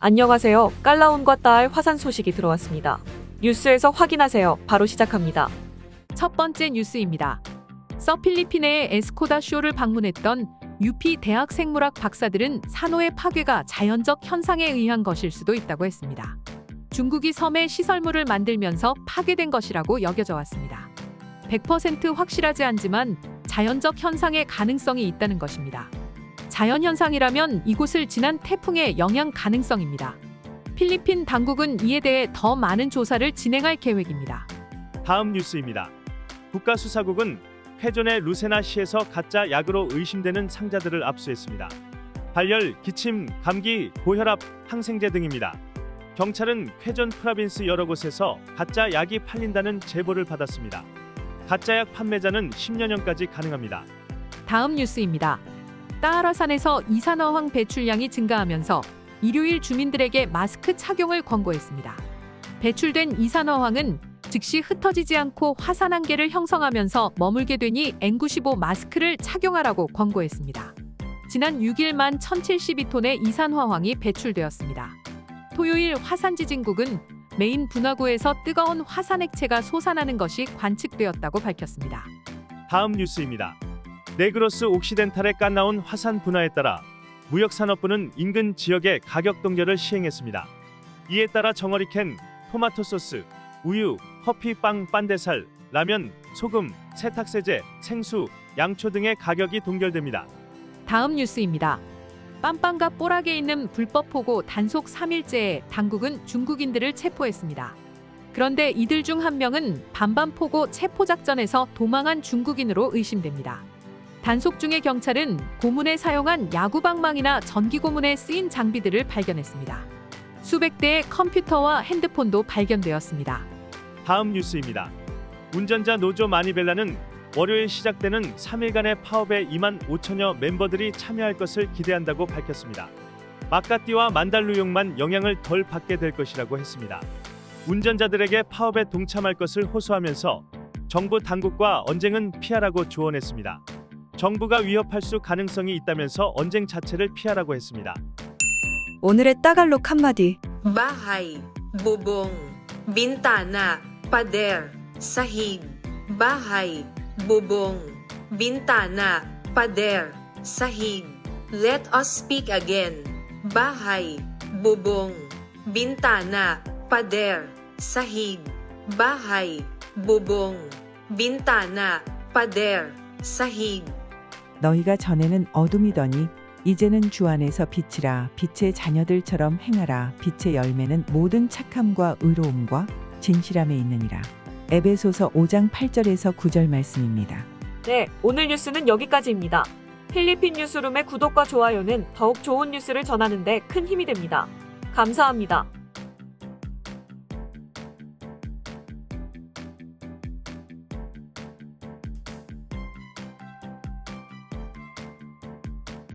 안녕하세요. 깔라온과 딸 화산 소식이 들어왔습니다. 뉴스에서 확인하세요. 바로 시작합니다. 첫 번째 뉴스입니다. 서 필리핀의 에스코다 쇼를 방문했던 UP 대학 생물학 박사들은 산호의 파괴가 자연적 현상에 의한 것일 수도 있다고 했습니다. 중국이 섬에 시설물을 만들면서 파괴된 것이라고 여겨져 왔습니다. 100% 확실하지 않지만 자연적 현상의 가능성이 있다는 것입니다. 자연 현상이라면 이곳을 지난 태풍의 영향 가능성입니다. 필리핀 당국은 이에 대해 더 많은 조사를 진행할 계획입니다. 다음 뉴스입니다. 국가수사국은 회전의 루세나시에서 가짜 약으로 의심되는 상자들을 압수했습니다. 발열, 기침, 감기, 고혈압, 항생제 등입니다. 경찰은 회전 프라빈스 여러 곳에서 가짜 약이 팔린다는 제보를 받았습니다. 가짜 약 판매자는 10년형까지 가능합니다. 다음 뉴스입니다. 따하라산에서 이산화황 배출량이 증가하면서 일요일 주민들에게 마스크 착용을 권고했습니다. 배출된 이산화황은 즉시 흩어지지 않고 화산 한계를 형성하면서 머물게 되니 N95 마스크를 착용하라고 권고했습니다. 지난 6일만 1072톤의 이산화황이 배출되었습니다. 토요일 화산 지진국은 메인 분화구에서 뜨거운 화산 액체가 솟아나는 것이 관측되었다고 밝혔습니다. 다음 뉴스입니다. 네그로스 옥시덴탈에 깐나온 화산 분화에 따라 무역산업부는 인근 지역의 가격 동결을 시행했습니다. 이에 따라 정어리 캔, 토마토 소스, 우유, 커피, 빵, 빤데살, 라면, 소금, 세탁세제, 생수, 양초 등의 가격이 동결됩니다. 다음 뉴스입니다. 빰빵과 뽀락에 있는 불법 포고 단속 3일째에 당국은 중국인들을 체포했습니다. 그런데 이들 중 한 명은 반반 포고 체포 작전에서 도망한 중국인으로 의심됩니다. 단속 중에 경찰은 고문에 사용한 야구방망이나 전기 고문에 쓰인 장비들을 발견했습니다. 수백 대의 컴퓨터와 핸드폰도 발견되었습니다. 다음 뉴스입니다. 운전자 노조 마니벨라는 월요일 시작되는 3일간의 파업에 2만 5천여 멤버들이 참여할 것을 기대한다고 밝혔습니다. 마카띠와 만달루용만 영향을 덜 받게 될 것이라고 했습니다. 운전자들에게 파업에 동참할 것을 호소하면서 정부 당국과 언쟁은 피하라고 조언했습니다. 정부가 위협할 수 가능성이 있다면서 언쟁 자체를 피하라고 했습니다. 오늘의 따갈록 한마디. bahay, bubong, bintana, pader, sahig, bahay, bubong, bintana, pader, sahig. Let us speak again. Bahay, bubong, bintana, pader, sahig. Bahay, bubong, bintana, pader, sahig. 너희가 전에는 어둠이더니 이제는 주 안에서 빛이라 빛의 자녀들처럼 행하라 빛의 열매는 모든 착함과 의로움과 진실함에 있느니라 에베소서 5장 8절에서 9절 말씀입니다. 네, 오늘 뉴스는 여기까지입니다. 필리핀 뉴스룸의 구독과 좋아요는 더욱 좋은 뉴스를 전하는데 큰 힘이 됩니다. 감사합니다.